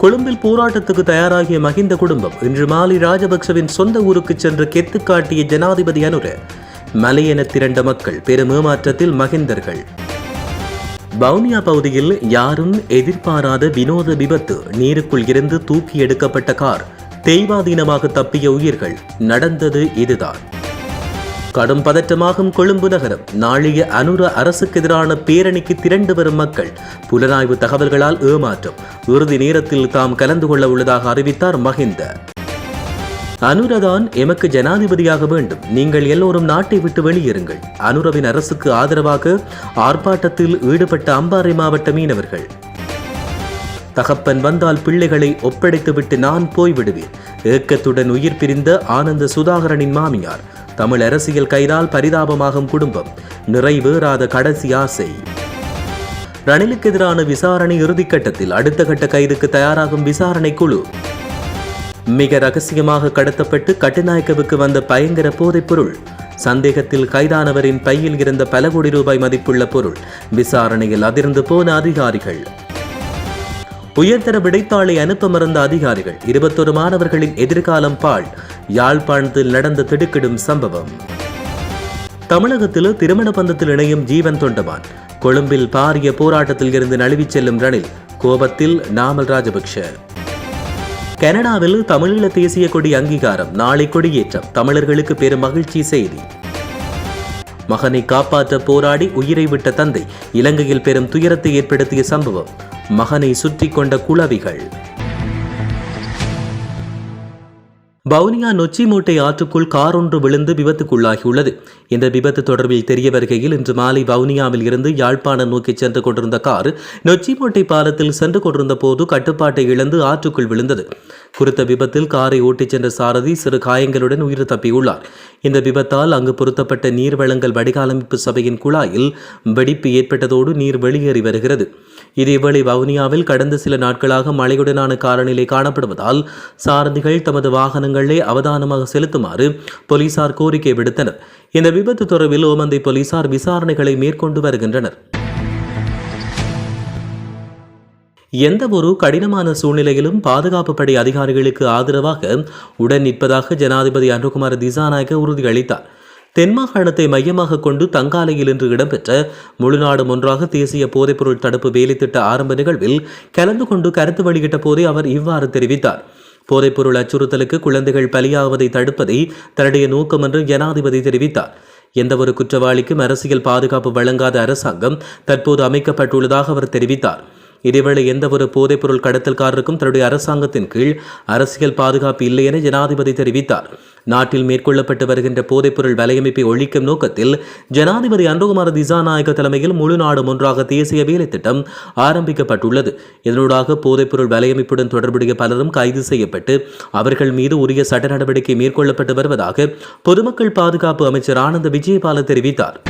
கொழும்பில் போராட்டத்துக்கு தயாராகிய மஹிந்த குடும்பம் இன்று மாலை ராஜபக்சவின் சொந்த ஊருக்கு சென்று கெத்து காட்டிய ஜனாதிபதி அனுர மலையென திரண்ட மக்கள் பெரும் ஏமாற்றத்தில் மகிந்தர்கள் வவுனியா பகுதியில் யாரும் எதிர்பாராத வினோத விபத்து. நீருக்குள் இருந்து தூக்கி எடுக்கப்பட்ட கார் தெய்வாதீனமாக தப்பிய உயிர்கள். நடந்தது இதுதான். கடும் பதற்றமாகும் கொழும்பு நகரம். நாளைய அனுர அரசுக்கு எதிரான பேரணிக்கு திரண்டு வரும் மக்கள் புலனாய்வு தகவல்களால் ஏமாற்றம். இறுதி நேரத்தில் தாம் கலந்து கொள்ள உள்ளதாக அறிவித்தார் மஹிந்த. அனுரதான் எமக்கு ஜனாதிபதியாக வேண்டும். நீங்கள் எல்லோரும் நாட்டை விட்டு வெளியேறுங்கள். அனுரவின் அரசுக்கு ஆதரவாக ஆர்ப்பாட்டத்தில் ஈடுபட்ட அம்பாறை மாவட்ட மீனவர்கள். தகப்பன் வந்தால் பிள்ளைகளை ஒப்படைத்துவிட்டு நான் போய்விடுவேன். ஏக்கத்துடன் உயிர் பிரிந்த ஆனந்த சுதாகரனின் மாமியார். தமிழ் அரசியல் கைதால் பரிதாபமாகும் குடும்பம். நிறைவேறாத கடைசி ஆசை. ரணிலுக்கு எதிரான விசாரணை இறுதிக்கட்டத்தில் அடுத்த கட்ட கைதுக்கு தயாராகும் விசாரணை குழு. மிக ரகசியமாக கடத்தப்பட்டு கட்டுநாயக்கவுக்கு வந்த பயங்கர போதைப் பொருள். சந்தேகத்தில் கைதானவரின் பையில் இருந்த பல கோடி ரூபாய் மதிப்புள்ள பொருள். விசாரணையில் அதிர்ந்து போன அதிகாரிகள். உயர்தர விடைத்தாளை அனுப்ப மறந்த அதிகாரிகள் இருபத்தொரு மாணவர்களின் எதிர்காலம் பால் யாழ்ப்பாணத்தில் நடந்த திடுக்கிடும் சம்பவம். தமிழகத்தில் திருமண பந்தத்தில் இணையும் ஜீவன் தொண்டமான் கொழும்பில் பாரிய போராட்டத்தில் இருந்து நழுவிச் செல்லும் ரணில் கோபத்தில் நாமல் ராஜபக்ஷ. கனடாவில் தமிழீழ தேசிய கொடி அங்கீகாரம் நாளை கொடியேற்றம் தமிழர்களுக்கு பெரும் மகிழ்ச்சி செய்தி. மகனை காப்பாற்ற போராடி உயிரை விட்ட தந்தை இலங்கையில் பெரும் துயரத்தை ஏற்படுத்திய சம்பவம். மகனை சுற்றி கொண்ட குளவிகள் வவுனியா நொச்சிமூட்டை ஆற்றுக்குள் கார் ஒன்று விழுந்து விபத்துக்குள்ளாகியுள்ளது. இந்த விபத்து தொடர்பில் தெரிய வருகையில் இன்று மாலை வவுனியாவில் இருந்து யாழ்ப்பாணம் நோக்கி சென்று கொண்டிருந்த கார் நொச்சிமூட்டை பாலத்தில் சென்று கொண்டிருந்த போது கட்டுப்பாட்டை இழந்து ஆற்றுக்குள் விழுந்தது. குறித்த விபத்தில் காரை ஓட்டிச் சென்ற சாரதி சிறு காயங்களுடன் உயிர் தப்பியுள்ளார். இந்த விபத்தால் அங்கு பொருத்தப்பட்ட நீர் வழங்கல் வடிகாலமைப்பு சபையின் குழாயில் வெடிப்பு ஏற்பட்டதோடு நீர் வெளியேறி வருகிறது. இதேவேளை வவுனியாவில் கடந்த சில நாட்களாக மழையுடனான காலநிலை காணப்படுவதால் சாரதிகள் தமது வாகனங்களை அவதானமாக செலுத்துமாறு போலீசார் கோரிக்கை விடுத்தனர். இந்த விபத்து தொடர்பில் ஓமந்தை போலீசார் விசாரணைகளை மேற்கொண்டு வருகின்றனர். எந்த ஒரு கடினமான சூழ்நிலையிலும் பாதுகாப்பு படை அதிகாரிகளுக்கு ஆதரவாக உடன் நிற்பதாக ஜனாதிபதி அனுகுமார் திசாநாயக்க உறுதியளித்தார். தென் மாகாணத்தை மையமாக கொண்டு தங்காலையில் இன்று இடம்பெற்ற முழுநாடு ஒன்றாக தேசிய போதைப்பொருள் தடுப்பு வேலைத்திட்ட ஆரம்ப நிகழ்வில் கலந்து கொண்டு கருத்து வெளியிட்ட போதே அவர் இவ்வாறு தெரிவித்தார். போதைப்பொருள் அச்சுறுத்தலுக்கு குழந்தைகள் பலியாவதை தடுப்பதை தன்னுடைய நோக்கம் என்று ஜனாதிபதி தெரிவித்தார். எந்தவொரு குற்றவாளிக்கும் அரசியல் பாதுகாப்பு வழங்காத அரசாங்கம் தற்போது அமைக்கப்பட்டுள்ளதாக அவர் தெரிவித்தார். இதேவேளை எந்தவொரு போதைப்பொருள் கடத்தல்காரருக்கும் தன்னுடைய அரசாங்கத்தின் கீழ் அரசியல் பாதுகாப்பு இல்லை என ஜனாதிபதி தெரிவித்தார். நாட்டில் மேற்கொள்ளப்பட்டு வருகின்ற போதைப்பொருள் வலையமைப்பை ஒழிக்கும் நோக்கத்தில் ஜனாதிபதி அன்புகுமார் திசாநாயக தலைமையில் முழு நாடும் ஒன்றாக தேசிய வேலை திட்டம் ஆரம்பிக்கப்பட்டுள்ளது. இதனூடாக போதைப்பொருள் வலையமைப்புடன் தொடர்புடைய பலரும் கைது செய்யப்பட்டு அவர்கள் மீது உரிய சட்ட நடவடிக்கை மேற்கொள்ளப்பட்டு வருவதாக பொதுமக்கள் பாதுகாப்பு அமைச்சர் ஆனந்த விஜயபால தெரிவித்தார்.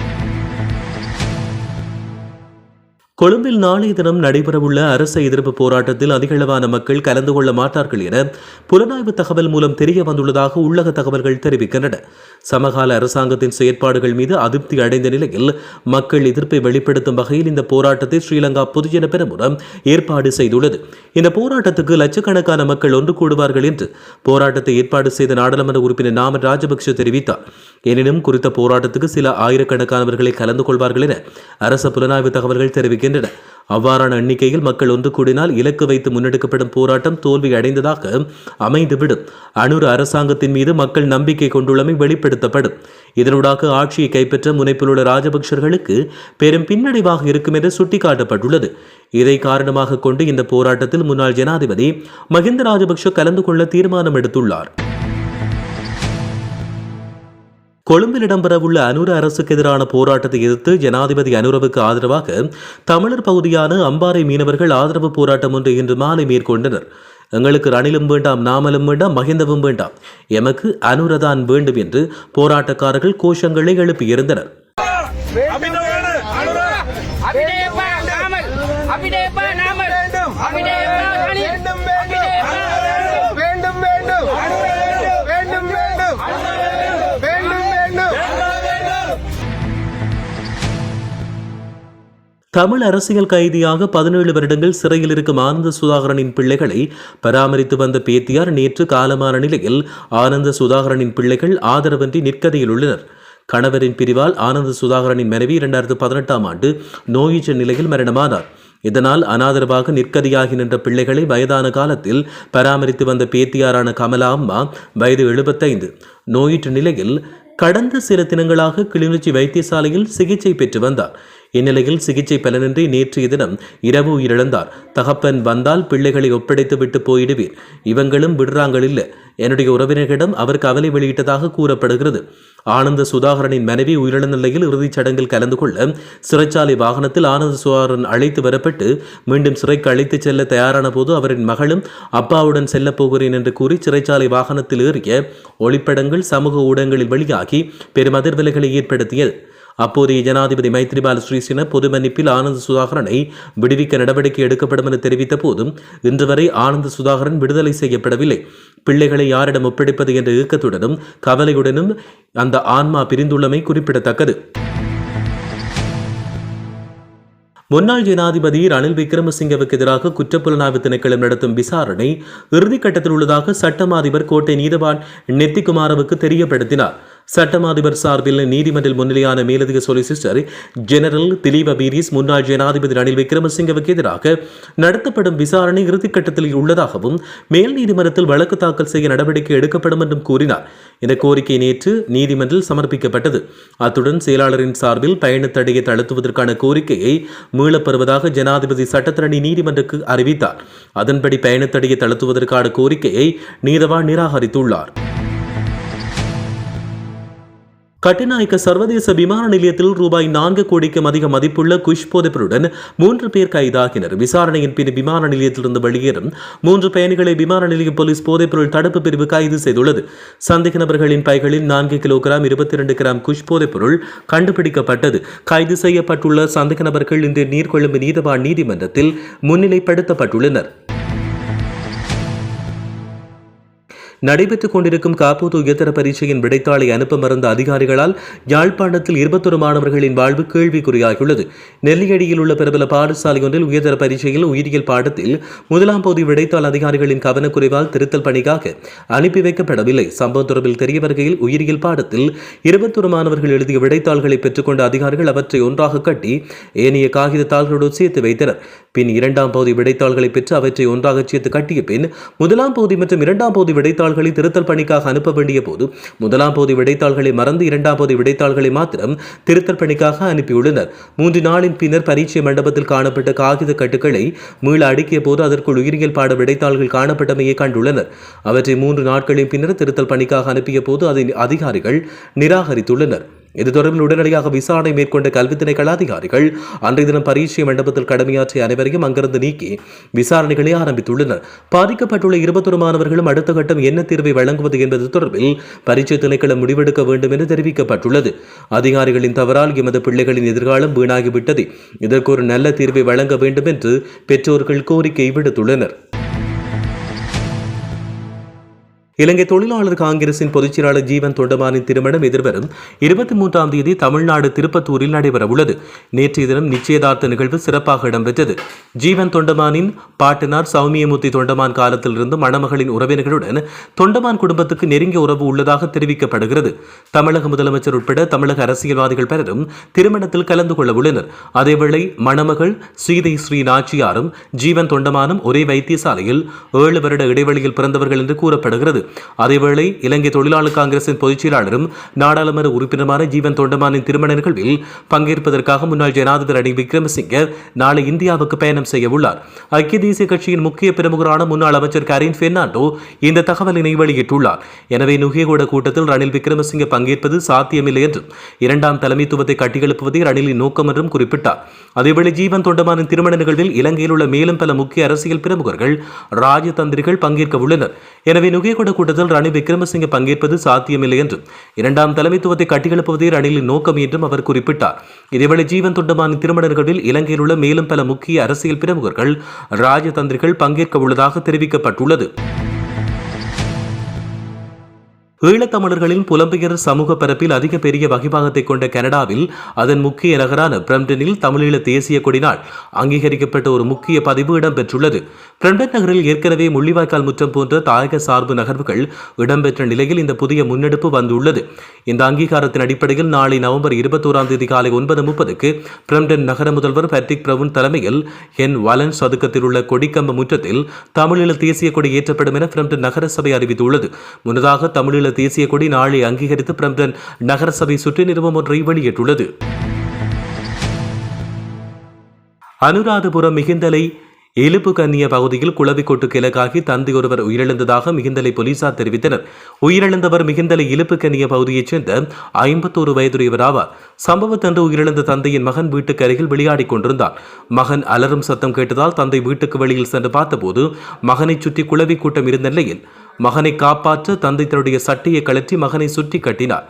கொழும்பில் நாளைய தினம் நடைபெறவுள்ள அரசு எதிர்ப்பு போராட்டத்தில் அதிகளவான மக்கள் கலந்து கொள்ள மாட்டார்கள் என புலனாய்வு தகவல் மூலம் தெரிய வந்துள்ளதாக உள்ளக தகவல்கள் தெரிவிக்கின்றன. சமகால அரசாங்கத்தின் செயற்பாடுகள் மீது அதிருப்தி அடைந்த நிலையில் மக்கள் எதிர்ப்பை வெளிப்படுத்தும் வகையில் இந்த போராட்டத்தை ஸ்ரீலங்கா பொதுஜன பெருமுறம் ஏற்பாடு செய்துள்ளது. இந்த போராட்டத்துக்கு லட்சக்கணக்கான மக்கள் ஒன்று கூடுவார்கள் என்று போராட்டத்தை ஏற்பாடு செய்த நாடாளுமன்ற உறுப்பினர் நாம ராஜபக்ஷ தெரிவித்தார். எனினும் குறித்த போராட்டத்துக்கு சில ஆயிரக்கணக்கானவர்களை கலந்து கொள்வார்கள் என அரச புலனாய்வு தகவல்கள் தெரிவிக்கின்றன. அவ்வாறான எண்ணிக்கையில் மக்கள் ஒன்று கூடினால் இலக்கு வைத்து முன்னெடுக்கப்படும் போராட்டம் தோல்வி அடைந்ததாக அமைந்துவிடும். அணுர் அரசாங்கத்தின் மீது மக்கள் நம்பிக்கை கொண்டுள்ளமை வெளிப்படுத்தப்படும். இதனூடாக ஆட்சியை கைப்பற்ற முனைப்பிலுள்ள ராஜபக்சர்களுக்கு பெரும் பின்னடைவாக இருக்கும் என்று சுட்டிக்காட்டப்பட்டுள்ளது. இதை காரணமாக கொண்டு இந்த போராட்டத்தில் முன்னாள் ஜனாதிபதி மஹிந்த ராஜபக்ஷ கலந்து கொள்ள தீர்மானம் எடுத்துள்ளார் கொழும்பில் இடம்பெறவுள்ள அனுர அரசுக்கு எதிரான போராட்டத்தை எதிர்த்து ஜனாதிபதி அனுரவுக்கு ஆதரவாக தமிழர் பகுதியான அம்பாறை மீனவர்கள் ஆதரவு போராட்டம் ஒன்று இன்று மாலை மேற்கொண்டனர். எங்களுக்கு ரணிலும் வேண்டாம் நாமலும் வேண்டாம் மகிந்தவும் வேண்டாம். எமக்கு அனுரதான் வேண்டும் என்று போராட்டக்காரர்கள் கோஷங்களை எழுப்பியிருந்தனர். தமிழ் அரசியல் கைதியாக பதினேழு வருடங்கள் சிறையில் இருக்கும் ஆனந்த சுதாகரனின் பிள்ளைகளை பராமரித்து வந்த பேத்தியார் நேற்று காலமான நிலையில் ஆனந்த சுதாகரனின் பிள்ளைகள் ஆதரவின்றி நிற்கதையில் உள்ளனர். கணவரின் பிரிவால் ஆனந்த சுதாகரனின் மனைவி இரண்டாயிரத்து பதினெட்டாம் ஆண்டு நோயுற்ற நிலையில் மரணமானார். இதனால் அனாதரவாக நிற்கதியாகி நின்ற பிள்ளைகளை வயதான காலத்தில் பராமரித்து வந்த பேத்தியாரான கமலா அம்மா வயது எழுபத்தைந்து. நோயுற்ற நிலையில் கடந்த சில தினங்களாக கிளிநொச்சி வைத்தியசாலையில் சிகிச்சை பெற்று வந்தார். இந்நிலையில் சிகிச்சை பலனின்றி நேற்றைய தினம் இரவு உயிரிழந்தார். தகப்பன் வந்தால் பிள்ளைகளை ஒப்படைத்து விட்டு போயிடுவீர். இவங்களும் விடுறாங்கள் இல்லை என்னுடைய உறவினர்களிடம் அவர் கவலை வெளியிட்டதாக கூறப்படுகிறது. ஆனந்த சுதாகரனின் மனைவி உயிரிழந்த நிலையில் இறுதிச் சடங்கில் கலந்து கொள்ள சிறைச்சாலை வாகனத்தில் ஆனந்த சுதாகரன் அழைத்து வரப்பட்டு மீண்டும் சிறைக்கு அழைத்துச் செல்ல தயாரான போது அவரின் மகளும் அப்பாவுடன் செல்லப் போகிறேன் என்று கூறி சிறைச்சாலை வாகனத்தில் ஏறிய ஒளிப்படங்கள் சமூக ஊடகங்களில் வெளியாகி பெரும் அதிர்வலைகளை ஏற்படுத்தியது. அப்போதைய ஜனாதிபதி மைத்ரிபால ஸ்ரீசின பொது மன்னிப்பில் ஆனந்த சுதாகரனை விடுவிக்க நடவடிக்கை எடுக்கப்படும் என தெரிவித்த போதும் இன்று வரை ஆனந்த சுதாகரன் விடுதலை செய்யப்படவில்லை. பிள்ளைகளை யாரிடம் ஒப்படைப்பது என்ற இயக்கத்துடனும் கவலையுடனும் அந்த ஆன்மா பிரிந்துள்ளமை குறிப்பிடத்தக்கது. முன்னாள் ஜனாதிபதி ரணில் விக்ரமசிங்கவுக்கு எதிராக குற்றப்புலனாய்வு திணைக்களம் நடத்தும் விசாரணை இறுதிக்கட்டத்தில் உள்ளதாக சட்டமா அதிபர் கோட்டை நீதவான் நெத்திகுமாரவுக்கு தெரியப்படுத்தினார். சட்டம் அதிபர் சார்பில் நீதிமன்றில் முன்னிலையான மேலதிக சொலிசிஸ்டர் ஜெனரல் திலீப பீரிஸ் முன்னாள் ஜனாதிபதி ரணில் விக்ரமசிங்கவுக்கு எதிராக நடத்தப்படும் விசாரணை இறுதிக்கட்டத்தில் உள்ளதாகவும் மேல் நீதிமன்றத்தில் வழக்கு தாக்கல் செய்ய நடவடிக்கை எடுக்கப்படும் என்றும் கூறினார். இந்த கோரிக்கை நேற்று நீதிமன்றில் சமர்ப்பிக்கப்பட்டது. அத்துடன் செயலாளரின் சார்பில் பயணத்தடையை தளர்த்துவதற்கான கோரிக்கையை மீளப்பெறுவதாக ஜனாதிபதி சட்டத்தரணி நீதிமன்றக்கு அறிவித்தார். அதன்படி பயணத்தடையை தளர்த்துவதற்கான கோரிக்கையை நீதவா நிராகரித்துள்ளார். கட்டுநாயக்க சர்வதேச விமான நிலையத்தில் ரூபாய் நான்கு கோடிக்கும் அதிக மதிப்புள்ள குஷ் போதைப்பொருடன் மூன்று பேர் கைதாகினர். விசாரணையின் பின் விமான நிலையத்திலிருந்து வெளியேறும் மூன்று பயணிகளை விமான நிலைய போலீஸ் போதைப்பொருள் தடுப்பு பிரிவு கைது செய்துள்ளது. சந்தேக நபர்களின் பைகளில் நான்கு கிலோகிராம் இருபத்தி இரண்டு கிராம் குஷ் போதைப்பொருள் கண்டுபிடிக்கப்பட்டது. கைது செய்யப்பட்டுள்ள சந்தேக நபர்கள் இன்று நீர்கொழும்பு நீதவான் நீதிமன்றத்தில் முன்னிலைப்படுத்தப்பட்டுள்ளனர். நடைபெற்றுக் கொண்டிருக்கும் காப்போது உயர்தர பரீட்சையின் விடைத்தாளை அனுப்ப மறந்த அதிகாரிகளால் யாழ்ப்பாணத்தில் இருபத்தொரு மாணவர்களின் வாழ்வு கேள்விக்குறியாகியுள்ளது. நெல்லியடியில் உள்ள பிரபல பாடசாலை ஒன்றில் உயர்தர பரீட்சையில் உயிரியல் பாடத்தில் முதலாம் பகுதி விடைத்தாள் அதிகாரிகளின் கவனக்குறைவால் திருத்தல் பணிக்காக அனுப்பி வைக்கப்படவில்லை. சம்பவம் தொடர்பில் தெரிய வருகையில் உயிரியல் பாடத்தில் இருபத்தொரு மாணவர்கள் எழுதிய விடைத்தாள்களை பெற்றுக்கொண்ட அதிகாரிகள் அவற்றை ஒன்றாக கட்டி ஏனைய காகித தாள்களோடு சேர்த்து வைத்தனர். பின் இரண்டாம் பகுதி விடைத்தாள்களை பெற்று அவற்றை ஒன்றாக சேர்த்து கட்டிய பின் முதலாம் பகுதி மற்றும் இரண்டாம் பகுதி விடைத்தாள் விடைத்தாள்களை திருத்தல் பணிக்காக அனுப்ப வேண்டிய போது முதலாம் பகுதி விடைத்தாள்களை மறந்து இரண்டாம் பகுதி விடைத்தாள்களை மாத்திரம் திருத்தல் பணிக்காக அனுப்பியுள்ளனர். மூன்று நாளின் பின்னர் பரீட்சை மண்டபத்தில் காணப்பட்ட காகித கட்டுகளை மீள அடுக்கிய போது அதற்குள் உயிரியல் பாட விடைத்தாள்கள் காணப்பட்டமையை கண்டுள்ளனர். அவற்றை மூன்று நாட்களின் பின்னர் திருத்தல் பணிக்காக அனுப்பிய போது அதை அதிகாரிகள் நிராகரித்துள்ளனர். இது தொடர்பில் உடனடியாக விசாரணை மேற்கொண்ட கல்வி திணைக்கள அதிகாரிகள் அன்றைய தினம் பரீட்சை மண்டபத்தில் கடமையாற்றிய அனைவரையும் அங்கிருந்து நீக்கி விசாரணைகளை ஆரம்பித்துள்ளனர். பாதிக்கப்பட்டுள்ள இருபத்தொரு மாணவர்களும் அடுத்த கட்டம் என்ன தீர்வை வழங்குவது என்பது தொடர்பில் பரீட்சை திணைக்களம் முடிவெடுக்க வேண்டும் என்று தெரிவிக்கப்பட்டுள்ளது. அதிகாரிகளின் தவறால் எமது பிள்ளைகளின் எதிர்காலம் வீணாகிவிட்டது. இதற்கு ஒரு நல்ல தீர்வை வழங்க வேண்டும் என்று பெற்றோர்கள் கோரிக்கை விடுத்துள்ளனர். இலங்கை தொழிலாளர் காங்கிரசின் பொதுச்செயலாளர் ஜீவன் தொண்டமானின் திருமணம் எதிர்வரும் இருபத்தி மூன்றாம் தேதி தமிழ்நாடு திருப்பத்தூரில் நடைபெறவுள்ளது. நேற்றைய தினம் நிச்சயதார்த்த நிகழ்வு சிறப்பாக இடம்பெற்றது. ஜீவன் தொண்டமானின் பாட்டனார் சௌமியமூர்த்தி தொண்டமான் காலத்திலிருந்து மணமகளின் உறவினர்களுடன் தொண்டமான் குடும்பத்துக்கு நெருங்கிய உறவு உள்ளதாக தெரிவிக்கப்படுகிறது. தமிழக முதலமைச்சர் உட்பட தமிழக அரசியல்வாதிகள் பலரும் திருமணத்தில் கலந்து கொள்ள உள்ளனர் அதேவேளை மணமகள் ஸ்ரீதை ஸ்ரீ நாச்சியாரும் ஜீவன் தொண்டமானும் ஒரே வைத்தியசாலையில் ஏழு வருட இடைவெளியில் பிறந்தவர்கள் என்று கூறப்படுகிறது. அதேவேளை இலங்கை தொழிலாளர் காங்கிரசின் பொதுச் செயலாளரும் நாடாளுமன்ற உறுப்பினருமான ஜீவன் தொண்டமானின் திருமண நிகழ்வில் பங்கேற்பதற்காக முன்னாள் ஜனாதிபதி ரணில் விக்ரமசிங்க நாளை இந்தியாவுக்கு பயணம் செய்ய உள்ளார். ஐக்கிய தேசிய கட்சியின் முக்கிய பிரமுகரான முன்னாள் அமைச்சர் கரீன் பெர்னாண்டோ இந்த தகவலினை வெளியிட்டுள்ளார். எனவே நுகேகூட கூட்டத்தில் ரணில் விக்ரமசிங்க பங்கேற்பது சாத்தியமில்லை என்றும் இரண்டாம் தலைமைத்துவத்தை கட்டியெழுப்புவதே ரணிலின் நோக்கம் என்றும் குறிப்பிட்டார். அதேவேளை ஜீவன் தொண்டமானின் திருமண நிகழ்வில் இலங்கையில் உள்ள மேலும் பல முக்கிய அரசியல் பிரமுகர்கள் ராஜதந்திரிகள் பங்கேற்க உள்ளனர். எனவே நுகேகொட கூட்டத்தில் ரணில் விக்ரமசிங்க பங்கேற்பது சாத்தியமில்லை என்றும் இரண்டாம் தலைமைத்துவத்தை கட்டியெழுப்புவதே ரணிலின் நோக்கம் என்றும் அவர் குறிப்பிட்டார். இதேவேளை ஜீவன் தொண்டமான திருமண நிகழ்வில் இலங்கையில் உள்ள மேலும் பல முக்கிய அரசியல் பிரமுகர்கள் ராஜதந்திரிகள் பங்கேற்க உள்ளதாக தெரிவிக்கப்பட்டுள்ளது. ஈழத்தமிழர்களின் புலம்பெயர் சமூக பரப்பில் அதிக பெரிய வகிபாகத்தை கொண்ட கனடாவில் அதன் முக்கிய நகரான பிரம்டனில் தமிழீழ தேசிய கொடினால் அங்கீகரிக்கப்பட்ட ஒரு முக்கிய பதிவு இடம்பெற்றுள்ளது. பிரம்டன் நகரில் ஏற்கனவே முள்ளிவாய்க்கால் முற்றம் போன்ற தாயக சார்பு நகர்வுகள் இடம்பெற்ற நிலையில் இந்த புதிய முன்னெடுப்பு வந்துள்ளது. இந்த அங்கீகாரத்தின் அடிப்படையில் நாளை நவம்பர் இருபத்தோராம் தேதி காலை ஒன்பது முப்பதுக்கு பிரம்டன் நகர முதல்வர் பேட்ரிக் பிரவுன் தலைமையில் என் வலன் சதுக்கத்தில் உள்ள கொடிக்கம்ப முற்றத்தில் தமிழீழ தேசிய கொடி ஏற்றப்படும் என பிரம்டன் நகரசபை அறிவித்துள்ளது. முன்னதாக தமிழீழ தேசிய கொடி நாளை அங்கீகரித்து பிரம்டன் நகரசபை சுற்று நிறுவம் ஒன்றை வெளியிட்டுள்ளது. அனுராதபுரம் மிகுந்தலை எலுப்பு கன்னிய பகுதியில் குளவிக்கொட்டு கிழக்காகி தந்தை ஒருவர் உயிரிழந்ததாக மிகுந்தலை போலீசார் தெரிவித்தனர். உயிரிழந்தவர் மிகுந்தலை இலுப்பு கன்னிய பகுதியைச் சேர்ந்த ஐம்பத்தோரு வயதுடையவர் ஆவார். சம்பவத்தன்று உயிரிழந்த தந்தையின் மகன் வீட்டுக்கு அருகில் விளையாடிக் கொண்டிருந்தார் மகன் அலரும் சத்தம் கேட்டதால் தந்தை வீட்டுக்கு வெளியில் சென்று பார்த்தபோது மகனைச் சுற்றி குளவி கூட்டம் இருந்த நிலையில் மகனை காப்பாற்ற தந்தை தன்னுடைய சட்டையை கழற்றி மகனை சுற்றி கட்டினார்.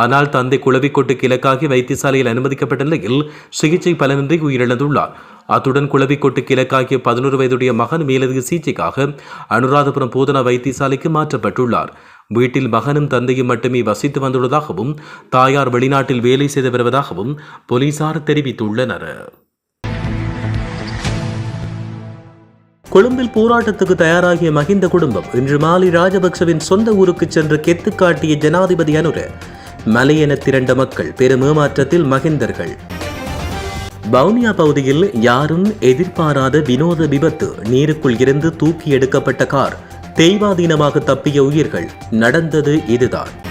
ஆனால் தந்தை குளவிக்கொட்டு கிழக்காகி வைத்தியசாலையில் அனுமதிக்கப்பட்ட நிலையில் சிகிச்சை பலனின்றி உயிரிழந்துள்ளார். அத்துடன் குளவிக்கொட்டு கிழக்காகிய பதினோரு வயதுடைய மகன் மேலதிக சிகிச்சைக்காக அனுராதபுரம் போதனா வைத்தியசாலைக்கு மாற்றப்பட்டுள்ளார். வீட்டில் மகனும் தந்தையும் மட்டுமே வசித்து வந்துள்ளதாகவும் தாயார் வெளிநாட்டில் வேலை செய்து வருவதாகவும் போலீசார் தெரிவித்துள்ளனர். கொழும்பில் போராட்டத்துக்கு தயாராகிய மகிந்த குடும்பம் இன்று மாலை ராஜபக்சவின் சொந்த ஊருக்கு சென்று கெத்து காட்டிய ஜனாதிபதி அனுர மலையென திரண்ட மக்கள் பெரும் ஏமாற்றத்தில் மகிந்தர்கள் வவுனியா பகுதியில் யாரும் எதிர்பாராத வினோத விபத்து நீருக்குள் இருந்து தூக்கி எடுக்கப்பட்ட கார் தெய்வாதீனமாக தப்பிய உயிர்கள் நடந்தது இதுதான்.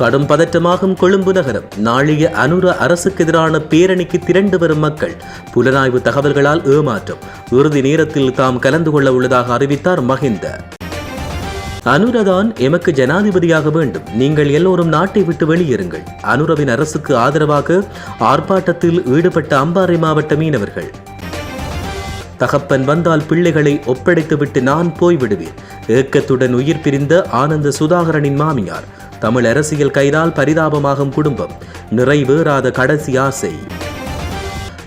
கடும் பதற்றமாகும் கொழும்பு நகரம். நாளைய அனுர அரசுக்கு எதிரான பேரணிக்கு திரண்டு வரும் மக்கள் புலனாய்வு தகவல்களால் ஏமாற்றம். இறுதி நேரத்தில் தாம் கலந்து கொள்ள உள்ளதாக அறிவித்தார் மஹிந்த. அனுரதான் எமக்கு ஜனாதிபதியாக வேண்டும். நீங்கள் எல்லோரும் நாட்டை விட்டு வெளியேறுங்கள். அனுரவின் அரசுக்கு ஆதரவாக ஆர்ப்பாட்டத்தில் ஈடுபட்ட அம்பாறை மாவட்ட மீனவர்கள். தகப்பன் வந்தால் பிள்ளைகளை ஒப்படைத்துவிட்டு நான் போய்விடுவேன். ஏக்கத்துடன் உயிர் பிரிந்த ஆனந்த சுதாகரனின் மாமியார். தமிழ் அரசியல் கைதால் பரிதாபமாகும் குடும்பம். நிறைவேறாத கடைசி ஆசை.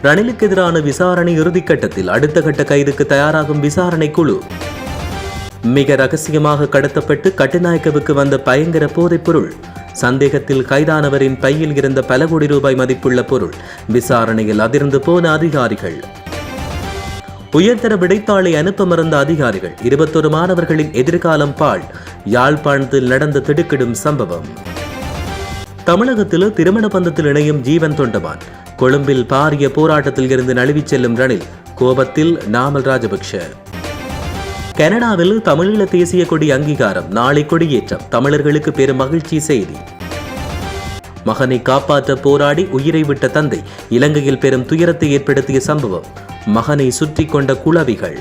ரணிலுக்கு எதிரான விசாரணை இறுதிக்கட்டத்தில் அடுத்த கட்ட கைதுக்கு தயாராகும் விசாரணை குழு. மிக ரகசியமாக கடத்தப்பட்டு கட்டுநாயக்கவுக்கு வந்த பயங்கர போதைப் பொருள். சந்தேகத்தில் கைதானவரின் பையில் இருந்த பல கோடி ரூபாய் மதிப்புள்ள பொருள். விசாரணையில் அதிர்ந்து போன அதிகாரிகள். உயர்தர விடைத்தாளை அனுப்ப மறந்த அதிகாரிகள். இருபத்தொரு மாணவர்களின் எதிர்காலம் பால் யாழ்ப்பாணத்தில் நடந்த திடுக்கிடும் சம்பவம். தமிழகத்தில் திருமண பந்தத்தில் இணையும் ஜீவன் தொண்டமான். கொழும்பில் பாரிய போராட்டத்தில் இருந்து நழுவிச் செல்லும் ரணில் கோபத்தில் நாமல் ராஜபக்ஷ. கனடாவில் தமிழீழ தேசிய கொடி அங்கீகாரம் நாளை கொடியேற்றம் தமிழர்களுக்கு பெரும் மகிழ்ச்சி செய்தி. மகனை காப்பாற்ற போராடி உயிரை விட்ட தந்தை இலங்கையில் பெரும் துயரத்தை ஏற்படுத்திய சம்பவம். மகனை சுற்றி கொண்ட குளவிகள்